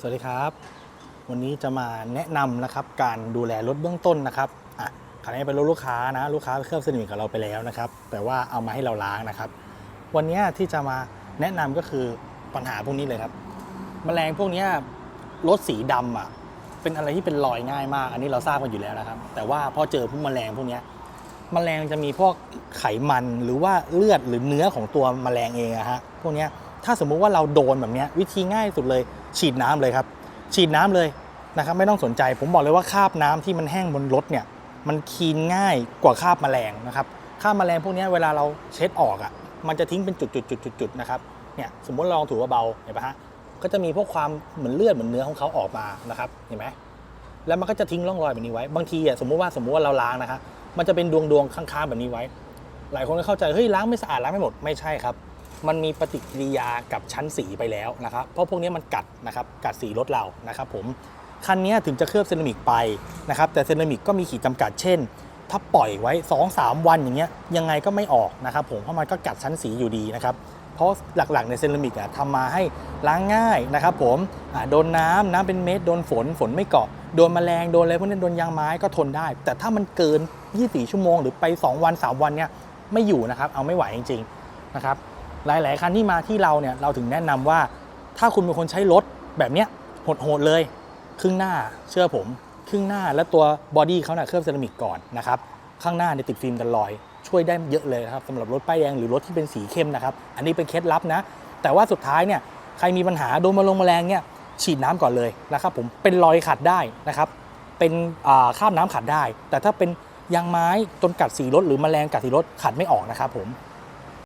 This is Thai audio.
สวัสดีครับ วันนี้จะมาแนะนำนะครับการดูแลรถเบื้องต้นนะครับอะคราวนี้เป็นรถลูกค้านะลูกค้าเคลือบเซรามิกกับเราไปแล้วนะครับ แต่ว่าเอามาให้เราล้างนะครับ วันนี้ที่จะมาแนะนำก็คือปัญหาพวกนี้เลยครับแมลงพวกนี้รถสีดำอะเป็นอะไรที่เป็นรอยง่ายมาก อันนี้เราทราบกันอยู่แล้วนะครับ แต่ว่าพอเจอพวกแมลงพวกนี้ยแมลงจะมีพวกไขมันหรือว่าเลือดหรือเนื้อของตัวแมลงเองอะฮะพวกนี้ ถ้าสมมุติว่าเราโดนแบบนี้วิธีง่ายสุดเลย ฉีดน้ำเลยครับ ฉีดน้ำเลยนะครับไม่ต้องสนใจ ผมบอกเลยว่าคราบน้ำที่มันแห้งบนรถเนี่ยมันคลีนง่ายกว่าคราบแมลงนะครับคราบแมลงพวกนี้เวลาเราเช็ดออกอะมันจะทิ้งเป็นจุดๆๆๆนะครับเนี่ยสมมติเราลองถูเบาๆเห็นปะฮะก็จะมีพวกความเหมือนเลือดเหมือนเนื้อของเขาออกมานะครับเห็นไหมแล้วมันก็จะทิ้งร่องรอยแบบนี้ไว้บางทีอะสมมติว่าสมมติว่าเราล้างนะครับมันจะเป็นดวงๆค้างๆแบบนี้ไว้ หลายคนก็เข้าใจเฮ้ยล้างไม่สะอาดล้างไม่หมดไม่ใช่ครับ มันมีปฏิกิริยากับชั้นสีไปแล้วนะครับ เพราะพวกนี้มันกัดนะครับกัดสีรถเรานะครับผมคันนี้ถึงจะเคลือบเซรามิกไปนะครับแต่เซรามิกก็มีขีดจำกัดเช่น ถ้าปล่อยไว้ 2-3 วันอย่างเงี้ยยังไงก็ไม่ออกนะครับผมเพราะมันก็กัดชั้นสีอยู่ดีนะครับเพราะหลักๆในเซรามิกอะทำมาให้ล้างง่ายนะครับผมอ่าโดนน้ำน้ำเป็นเม็ดโดนฝนฝนไม่เกาะโดนแมลงโดนอะไรพวกนี้โดนยางไม้ก็ทนได้ แต่ถ้ามันเกิน 24 ชั่วโมง หรือไป 2 วัน 3 วันเนี่ยไม่อยู่นะครับ เอาไม่ไหวจริง ๆ นะครับ หลาย ๆ คันที่มาที่เราเนี่ยเราถึงแนะนำว่า ถ้าคุณเป็นคนใช้รถแบบเนี้ยโหดๆเลย ครึ่งหน้าเชื่อผม ครึ่งหน้าและตัวบอดี้เขาเนี่ยเคลือบเซรามิกก่อนนะครับข้างหน้าเนี่ยติดฟิล์มกันรอย ช่วยได้เยอะเลยครับสำหรับรถป้ายแดงหรือรถที่เป็นสีเข้มนะครับอันนี้เป็นเคล็ดลับนะ แต่ว่าสุดท้ายเนี่ยใครมีปัญหาโดนมาลงแมลงเนี่ยฉีดน้ำก่อนเลยนะครับผมเป็นรอยขัดได้นะครับเป็นอ่าคราบน้ำขัดได้ แต่ถ้าเป็นยางไม้จนกัดสีรถหรือมแมลงกัดสีรถขัดไม่ออกนะครับผม